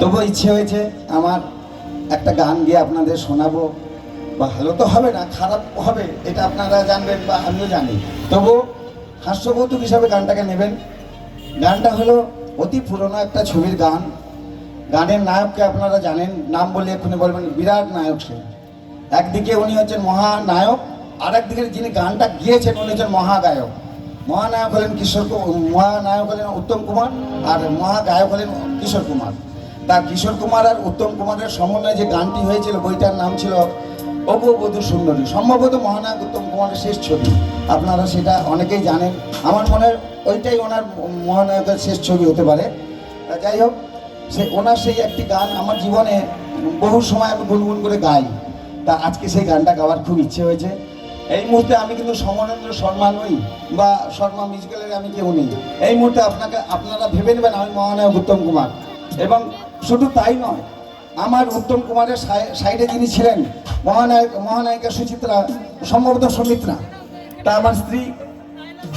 তবু ইচ্ছে হয়েছে আমার একটা গান গিয়ে আপনাদের শোনাবো। ভালো তো হবে না, খারাপ হবে, এটা আপনারা জানবেন বা আমিও জানি। তবু হাস্যকৌতুক হিসাবে গানটাকে নেবেন। গানটা হলো অতি পুরনো একটা ছবির গান। গানের নায়ককে আপনারা জানেন, নাম বলে এক্ষুনি বলবেন বিরাট নায়ক সে। একদিকে উনি হচ্ছেন মহানায়ক আর একদিকে যিনি গানটা গিয়েছেন উনি হচ্ছেন মহাগায়ক। মহানায়ক হলেন কিশোর মহানায়ক হলেন উত্তম কুমার, আর মহাগায়ক হলেন কিশোর কুমার। তা কিশোর কুমার আর উত্তম কুমারের সমন্বয়ে যে গানটি হয়েছিল, বইটার নাম ছিল অপুবধু সুন্দরী। সম্ভবত মহানায়ক উত্তম কুমারের শেষ ছবি। আপনারা সেটা অনেকেই জানেন। আমার মনে হয় ওইটাই ওনার মহানায়কের শেষ ছবি হতে পারে। যাই হোক, সে ওনার সেই একটি গান আমার জীবনে বহু সময় আমি গুনগুন করে গাই। তা আজকে সেই গানটা গাওয়ার খুব ইচ্ছে হয়েছে। এই মুহূর্তে আমি কিন্তু সমরেন্দ্র শর্মা নই, বা শর্মা মিউজিক্যালের আমি কেউ নেই। এই মুহূর্তে আপনাকে, আপনারা ভেবে নেবেন আমি মহানায়ক উত্তম কুমার। এবং শুধু তাই নয়, আমার উত্তম কুমারের সাই- সাইডে যিনি ছিলেন, মহানায়ক, মহানায়িকা সুচিত্রা সম্ভবত সুমিত্রা, তা আমার স্ত্রী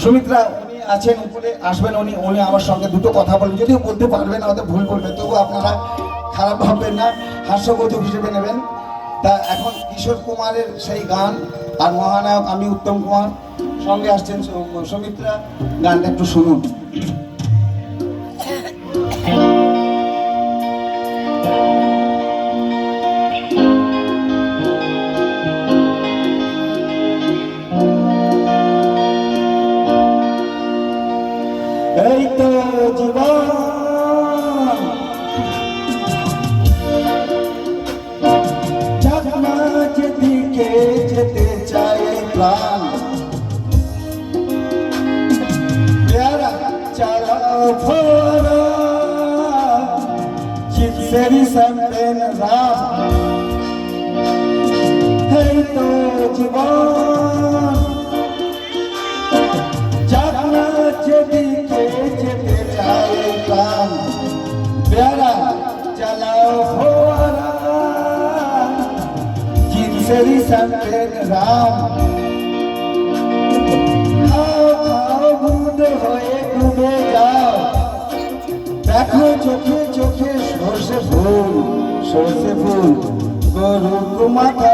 সুমিত্রা, উনি আছেন উপরে, আসবেন উনি উনি আমার সঙ্গে দুটো কথা বলবেন। যদিও বলতে পারবেন হয়তো ভুল করবেন, তবু আপনারা খারাপ ভাববেন না হাস্যকৌতুক হিসেবে নেবেন। তা এখন কিশোর কুমারের সেই গান, আর মহানায়ক আমি উত্তম কুমার, সঙ্গে আসছেন সুমিত্রা, গানটা একটু শুনুন। জীবন। যারা যেদিকে যেতে চায় প্রাণ, বেড়া চালাও ফোয়ারা। জিনসেরি সন্তেন রাম। খাও খাও বুদ হয়ে ডুবে যাও। দেখো চোখে চোখে সর্ষে ফুল সর্ষে ফুল, গরু মাথা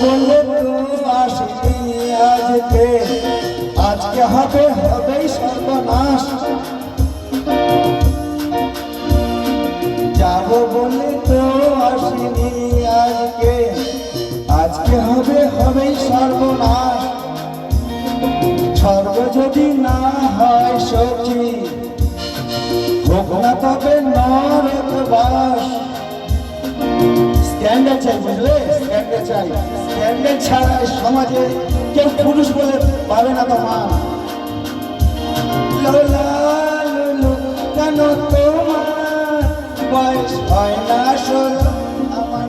বলে তো আসিনি আজকে। আজকে হবে হবেই সর্বনাশ। যাব বলে তো আজকে। আজকে হবে হবেই সর্বনাশ। স্বর্গ যদি না হয় সখী, হোক না তবে নরক বাস। স্ট্যান্ডার্ড চাই, বুঝলে? স্ট্যান্ডার্ড চাই। স্ট্যান্ডার্ড ছাড়া সমাজে কেউ পুরুষ বলে পাবে না তো মা। লোলা লোলো কেন তোমার বয়স হয় না আমার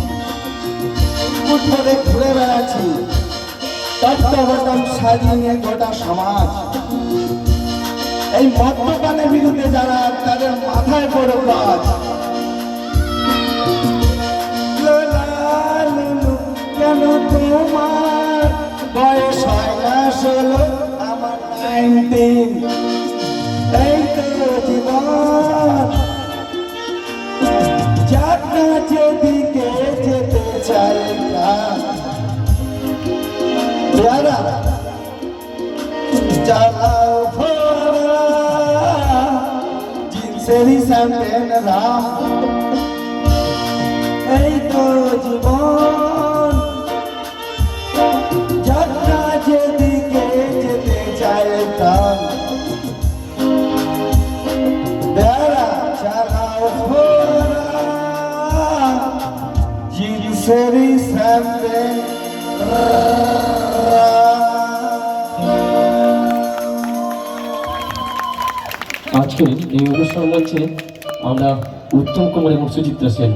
ফুট ধরে ঘুরে বেড়াচ্ছি। তত্ত্ববটম সাজিয়ে গোটা সমাজ। এই মদ্যপানের বিরুদ্ধে যারা তাদের মাথায় বড় কাজ। কেন তোমার বয়স হয় না আমার নাইনটিন। চালাও ফোরা জিন্সেরই স্যাম্পেন রাম এই তো জীবন যাত্রা যেদিকে যেতে চায় প্রাণ। বেড়া চালাও ফোরা জিন্সেরই স্যাম্পেন আজকে এই অনুষ্ঠান মঞ্চে আমরা উত্তম কুমার এবং সুচিত্রা সেন।